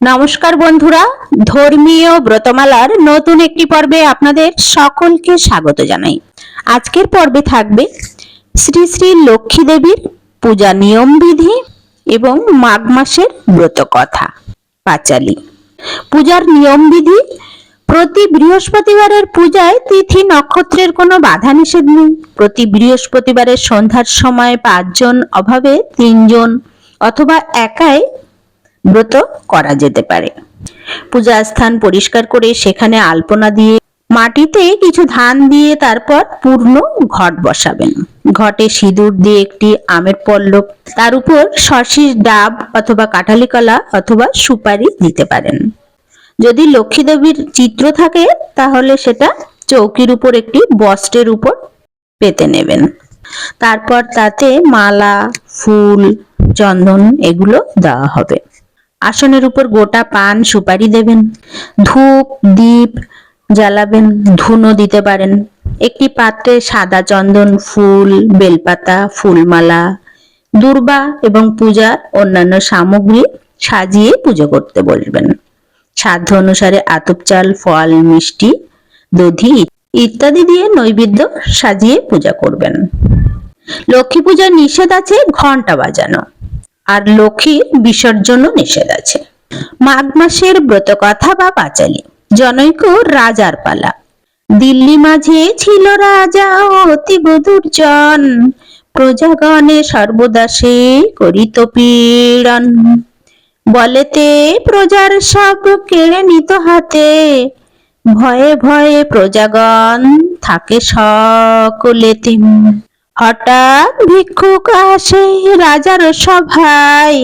নমস্কার বন্ধুরা, ধর্মীয় ব্রতমালার নতুন একটি পর্বে আপনাদের সকলকে স্বাগত জানাই। আজকের পর্বে থাকবে শ্রী শ্রী লক্ষ্মী দেবীর পূজা নিয়ম বিধি এবং মাঘ মাসের ব্রত কথা পাঁচালি। পূজার নিয়ম বিধি, প্রতি বৃহস্পতিবারের পূজায় তিথি নক্ষত্রের কোনো বাধা নিষেধ নেই। প্রতি বৃহস্পতিবারের সন্ধ্যার সময় পাঁচজন, অভাবে তিনজন অথবা একাই ব্রত করা যেতে পারে। পূজা স্থান পরিষ্কার করে সেখানে আলপনা দিয়ে, মাটিতে কিছু ধান দিয়ে তারপর পূর্ণ ঘট বসাবেন। ঘটে সিঁদুর দিয়ে একটি আমের পল্লব, তার উপর শশীর ডাব অথবা কাঁঠালি কলা অথবা সুপারি দিতে পারেন। যদি লক্ষ্মী দেবীর চিত্র থাকে, তাহলে সেটা চৌকির উপর একটি বস্ত্রের উপর পেতে নেবেন। তারপর তাতে মালা, ফুল, চন্দন এগুলো দেওয়া হবে। আসনের উপর গোটা পান সুপারি দেবেন, ধূপ, দীপ জ্বালাবেন ধুনো দিতে পারেন। একটি পাত্রে সাদা চন্দন, ফুল, বেলপাতা, ফুলমালা, দূর্বা এবং পূজার অন্যান্য সামগ্রী সাজিয়ে পুজো করতে বলবেন সাধ্য অনুসারে আতপ চাল, ফল, মিষ্টি, দধি ইত্যাদি দিয়ে নৈবেদ্য সাজিয়ে পূজা করবেন। লক্ষ্মী পূজার নিষেধ আছে ঘণ্টা বাজানো। আর লক্ষ্মীর বিসর্জনও নিষেধ আছে। মাঘ মাসের ব্রতকথা বা পাঁচালী, জনৈক রাজার পালা। দিল্লি মাঝে ছিল রাজা অতি দুর্জন প্রজাগণে সর্বদা সে করিত পীড়ন। বলেতে প্রজার সব কেড়ে নিত হাতে, ভয়ে ভয়ে প্রজাগণ থাকে সকলেতে। হঠাৎ ভিক্ষুক আসে রাজার সভায়।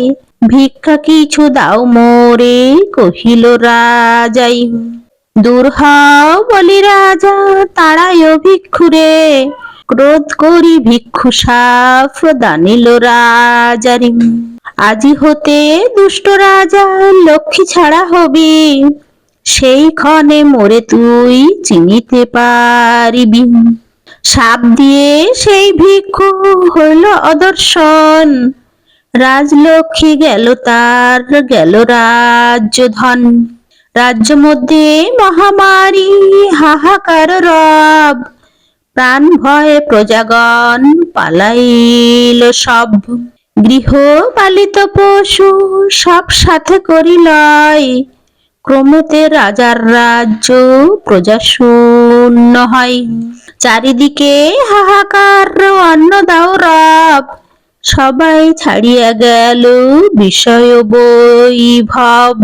ভিক্ষা কিছু দাও মোরে, কহিল, রাজাই, দূর হও বলি রাজা তাড়ায় ভিক্ষুরে। ক্রোধ করি ভিক্ষু সাফ দানিল রাজারি। আজি হতে দুষ্ট রাজা, লক্ষ্মী ছাড়া হবি। সেই ক্ষণে মোরে তুই চিনিতে পারিবি। সাপ দিয়ে সেই ভিক্ষু হইল অদর্শন। রাজলক্ষ্মী গেল তার, গেল রাজ্য ধন রাজ্য মধ্যে মহামারী, হাহাকার রব। প্রাণ ভয়ে প্রজাগণ পালাইল সব। গৃহ পালিত পশু সব সাথে করিলয় ক্রমতে রাজার রাজ্য প্রজা শূন্য হয়। চারিদিকে হাহাকার অন্ন দাও রব সবাই ছাড়িয়া গেল বিষয় বৈভব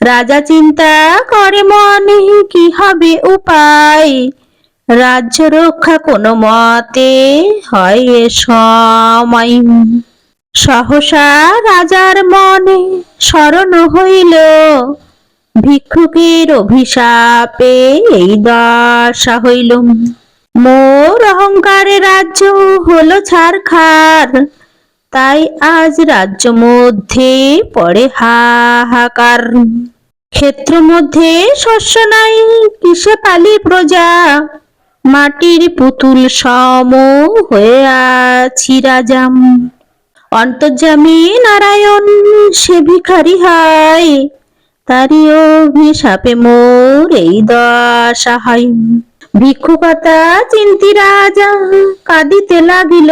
রাজা চিন্তা করে, মনে কি হবে উপায়? রাজ্য রক্ষা কোনো মতে হয় এ সময়। সহসা রাজার মনে স্মরণ হইল। ভিক্ষুকের অভিশাপে এই দশা হইল। মোর অহংকারে রাজ্য হলো ছারখার। তাই আজ রাজ্য মধ্যে পড়ে হাহাকার। ক্ষেত্র মধ্যে শস্য নাই, কিসে পালি প্রজা? মাটির পুতুল সম হয়ে আছি রাজাম অন্তর্যামী নারায়ণ, সে ভিখারি হয়। তারই অভিশাপে মোর এই দশা হয়। ভিক্ষুকতা চিন্তি রাজা কাঁদিতে লাগিল।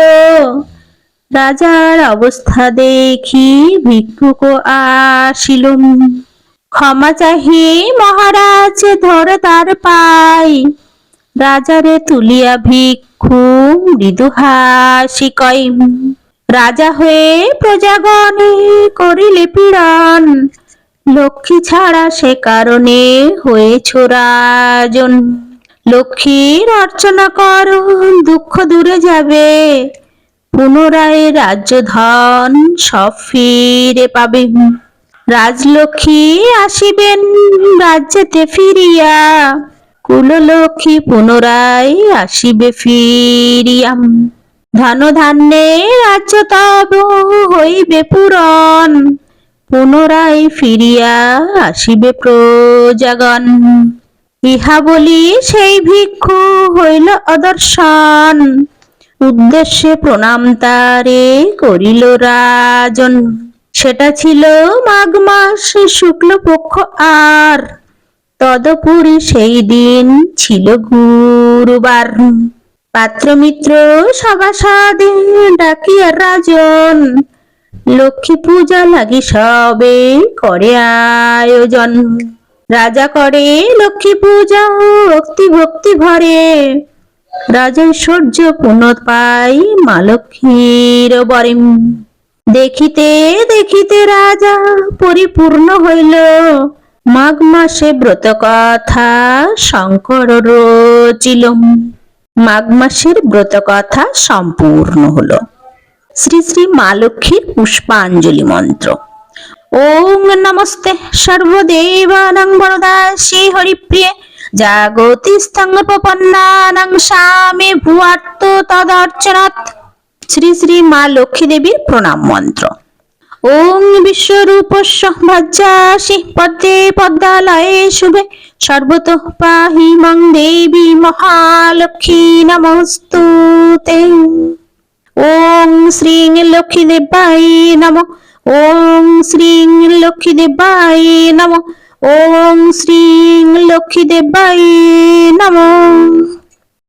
রাজার অবস্থা দেখি ভিক্ষুক আসিল ক্ষমা চাহি মহারাজ, ধরে তার পাই। রাজারে তুলিয়া ভিক্ষু মৃদু হাসি কয়। রাজা হয়ে প্রজাগণে করিলে পীড়ন। লক্ষ্মী ছাড়া সে কারণে হয়েছ রাজন। লক্ষ্মীর অর্চনা কর, দুঃখ দূরে যাবে। পুনরায় রাজ্য ধন সব ফিরে পাবে। রাজলক্ষ্মী আসিবেন রাজ্যেতে ফিরিয়া। কুললক্ষ্মী পুনরায় আসিবে ফিরিয়াম ধন ধান্যে রাজ্য তব হইবে পূরণ। পুনরায় ফিরিয়া আসিবে প্রজাগণ। ইহা বলি সেই ভিক্ষু হইল অদর্শন। উদ্দেশ্যে প্রণাম তারে করিল রাজন। সেটা ছিল মাঘ মাস শুক্লপক্ষ আর। তদপুরী সেই দিন ছিল গুরুবার। পাত্র পাত্রমিত্র সভাসদে ডাকিয়া রাজন, লক্ষ্মী পূজা লাগি সবে করে আয়োজন। রাজা করে লক্ষ্মী পূজা ভক্তি ভক্তি ভরে। রাজা সূর্য পুনঃ পাই মা লক্ষ্মীর বরে। দেখিতে দেখিতে রাজা পরিপূর্ণ হইল। মাঘ মাসে ব্রত কথা শঙ্কর রচিল। মাঘ মাসের ব্রত কথা সম্পূর্ণ হলো। শ্রী শ্রী মা লক্ষ্মীর পুষ্পাঞ্জলি মন্ত্র। ওং নমস্তে সর্বদেবানং সর্বদেবানাং বরদাসী হরিপ্রিয়ে জাগতি স্তঙ্গপন্নানাং স্বামে ভুয়ার্ত তদর্চনাথ। শ্রী শ্রী মা লক্ষ্মী দেবীর প্রণাম মন্ত্র। ওং বিশ্বরূপস্য ভজ্জাসি পদ্মে পদ্মালয়ে শুভে। সর্বতঃ পাহি মং দেবী মহালক্ষ্মী নমস্তুতে শ্রীং লক্ষ্মী দেবাই নম ওং শ্রীং লক্ষ্মী দেবাই নম ওং শ্রীং লক্ষ্মী দেবাই নম